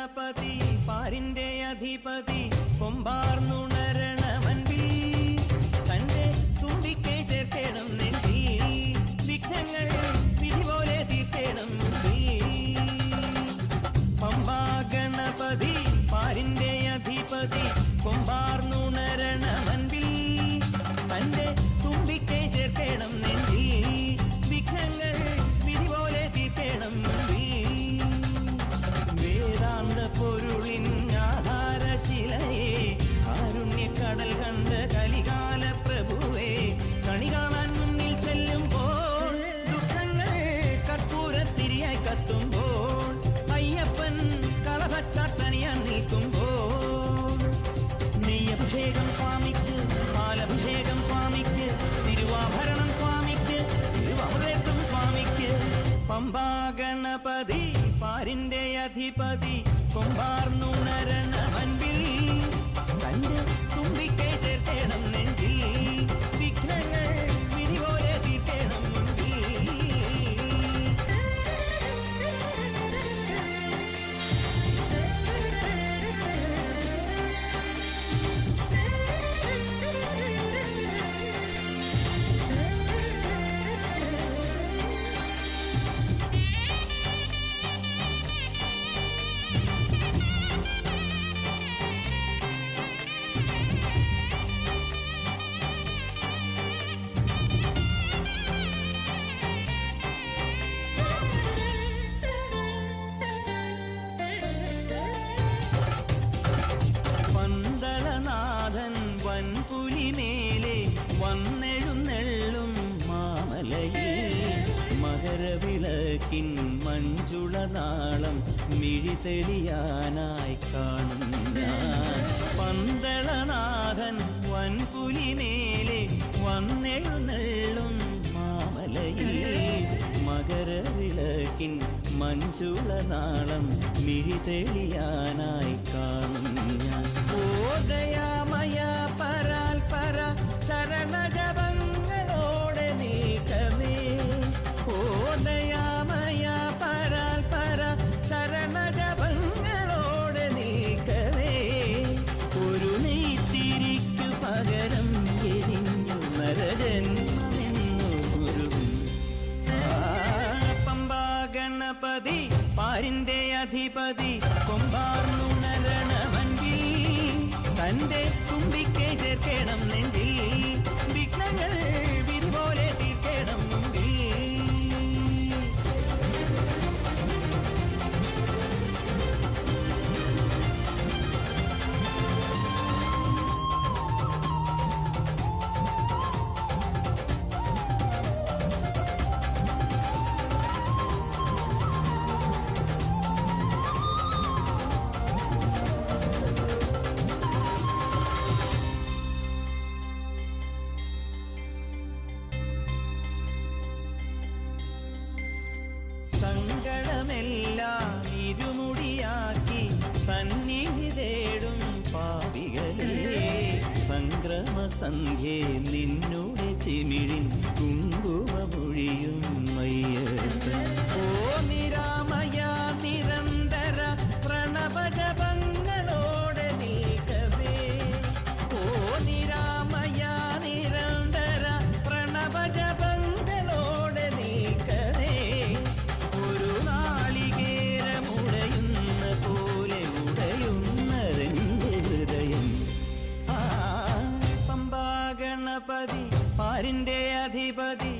ഗണപതി പാരിന്റെ അധിപതി കൊമ്പാർന്നുണരണമൻപി പമ്പാ ഗണപതി പാരിന്റെ അധിപതി കൊമ്പാർന്നുണരണമൻപിൽ തന്റെ തുമ്പിക്കൈ ചേർത്തേണം മകരവിളക്കിൻ മിഴി മിഴിതെളിയാനായി കാണുന്ന പന്തളനാഥൻ വൻപുലിമേലെ വന്നെഴുന്നെള്ളും മാമലയിൽ. മകരവിളക്കിൻ മഞ്ജുളനാളം മിഴിതെളിയാനായി കാണുന്ന ഓ ഗയാമയ പരാൽ പര ശരണജപങ്ങളോടെ ഗണപതി പാരിന്റെ അധിപതി കൊമ്പാർന്നുണരണമൻപിൽ തന്റെ കുമ്പിക്കേ ചേർക്കണം നെഞ്ചിൽ. വിഘ്നങ്ങൾ സന്ധ്യേ നിന്നുടെ തിമിഴിൻ കുങ്കുമൊഴിയും മയ്യത്ത് ഓ ഗണപതി പാരിന്റെ അധിപതി.